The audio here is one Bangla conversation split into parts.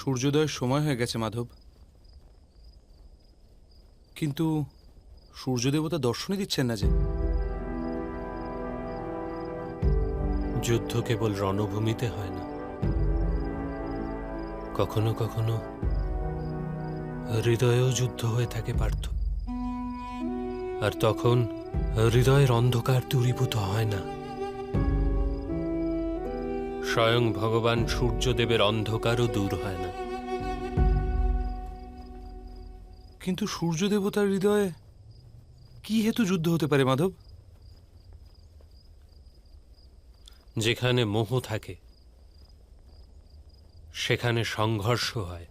সূর্যোদয়ের সময় হয়ে গেছে, মাধব। কিন্তু সূর্যদেবতা দর্শনই দিচ্ছেন না যে। যুদ্ধ কেবল রণভূমিতে হয় না। কখনো কখনো হৃদয়েও যুদ্ধ হয়ে থাকে পার্থ। আর তখন হৃদয়ের অন্ধকার দূরীভূত হয় না। স্বয়ং ভগবান সূর্যদেবের অন্ধকারও দূর হয় না। কিন্তু সূর্যদেবতার হৃদয়ে কি হেতু যুদ্ধ হতে পারে মাধব? যেখানে মোহ থাকে সেখানে সংঘর্ষ হয়।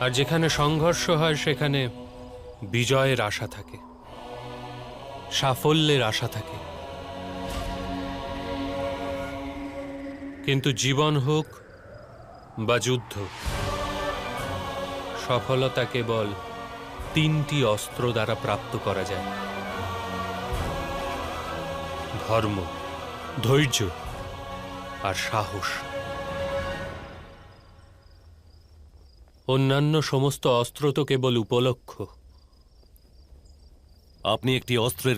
আর যেখানে সংঘর্ষ হয় সেখানে বিজয়ের আশা থাকে সাফল্যের আশা থাকে। কিন্তু জীবন হোক বা যুদ্ধ, সফলতা কেবল তিনটি অস্ত্র দ্বারা প্রাপ্ত করা যায়। ধর্ম, ধৈর্য আর সাহস। অন্যান্য সমস্ত অস্ত্র তো কেবল উপলক্ষ। আপনি একটি অস্ত্রের